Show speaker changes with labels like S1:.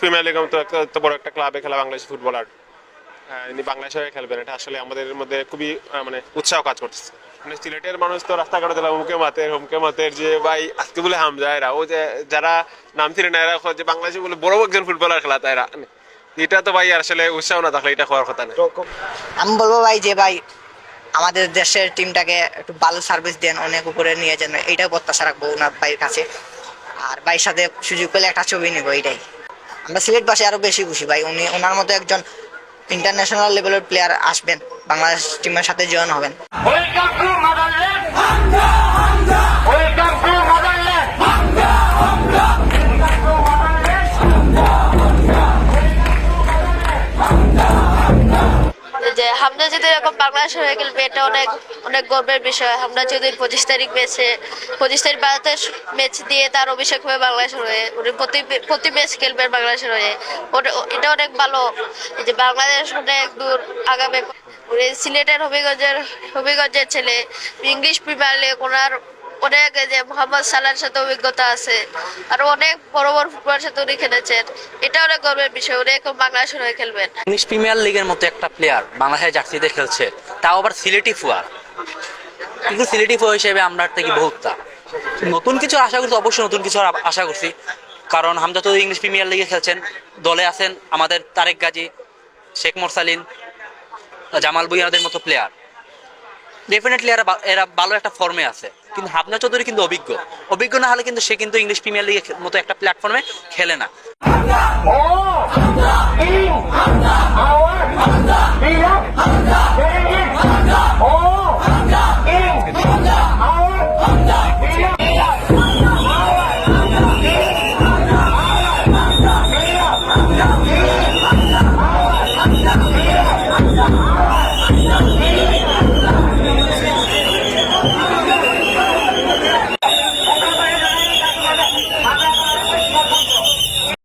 S1: Premier লিগের মতো একটা এত বড় একটা ক্লাবে খেলা বাংলাদেশ ফুটবলার আহ, ইনি বাংলাদেশে হয়ে খেলবেন। এটা আসলে আমাদের মধ্যে খুবই মানে উৎসাহ কাজ করতেছে। মানে সিলেটের মানুষ তো রাস্তাঘাটে দিলাম হুমকে মাতের হুমকে মাতের যে ভাই আজকে বলে হামজা এরা ও যে যারা নাম ছিল না এরা যে বাংলাদেশে বলে বড় একজন ফুটবলার খেলা তাই এটা তো ভাই আসলে উৎসাহ না থাকলে এটা হওয়ার কথা না।
S2: আমি বলব ভাই যে ভাই আমাদের দেশের টিমটাকে একটু ভালো সার্ভিস দেন অনেক উপরে নিয়ে যান এইটাও প্রত্যাশা রাখব ওনার ভাইয়ের কাছে। আর ভাইয়ের সাথে সুযোগ পেলে একটা ছবি নেব এইটাই আমরা সিলেটবাসী আরও বেশি খুশি ভাই। উনি ওনার মতো একজন ইন্টারন্যাশনাল লেভেলের প্লেয়ার আসবেন বাংলাদেশ টিমের সাথে জয়েন হবেন।
S3: হামদা যদি এরকম বাংলাদেশ হয়ে গেলে এটা অনেক অনেক গর্বের বিষয়। আমরা যদি পঁচিশ তারিখ ম্যাচে, পঁচিশ তারিখ ভারতের ম্যাচ দিয়ে তার অভিষেক হবে বাংলাদেশ হয়ে, উনি প্রতি প্রতি ম্যাচ খেলবেন বাংলাদেশ হয়ে। এটা অনেক ভালো। যে বাংলাদেশ অনেক দূর আগামী সিলেটের হবিগঞ্জের হবিগঞ্জের ছেলে। ইংলিশ প্রিমিয়ার লিগ, ওনার অনেক যে মোহাম্মদ সালার সাথে অভিজ্ঞতা আছে, আর অনেক বড় বড় ফুটবলের সাথে উনি খেলেছেন। এটা অনেক গর্বের বিষয়, উনি এখন বাংলাদেশের হয়ে খেলবেন।
S4: ইংলিশ প্রিমিয়ার লিগের মতো একটা প্লেয়ার বাংলাদেশের জার্সিতে খেলছে, তাও আবার সিলেটি ফুয়ার কিন্তু সিলেটি ফুয়া হিসেবে আমরা থেকে বহুতটা নতুন কিছু আশা করছি, অবশ্যই নতুন কিছু আশা করছি। কারণ হামজা তো ইংলিশ প্রিমিয়ার লিগে খেলছেন, দলে আছেন আমাদের তারেক গাজী, শেখ মোরসালিন, জামাল বুইয়াদের মতো প্লেয়ার ডেফিনেটলি এরা এরা ভালো একটা ফর্মে আছে। কিন্তু হাবনা চৌধুরী কিন্তু অভিজ্ঞ। অভিজ্ঞ না হলে কিন্তু সে কিন্তু ইংলিশ প্রিমিয়ার লিগের মতো একটা প্ল্যাটফর্মে খেলে না।
S5: Oh!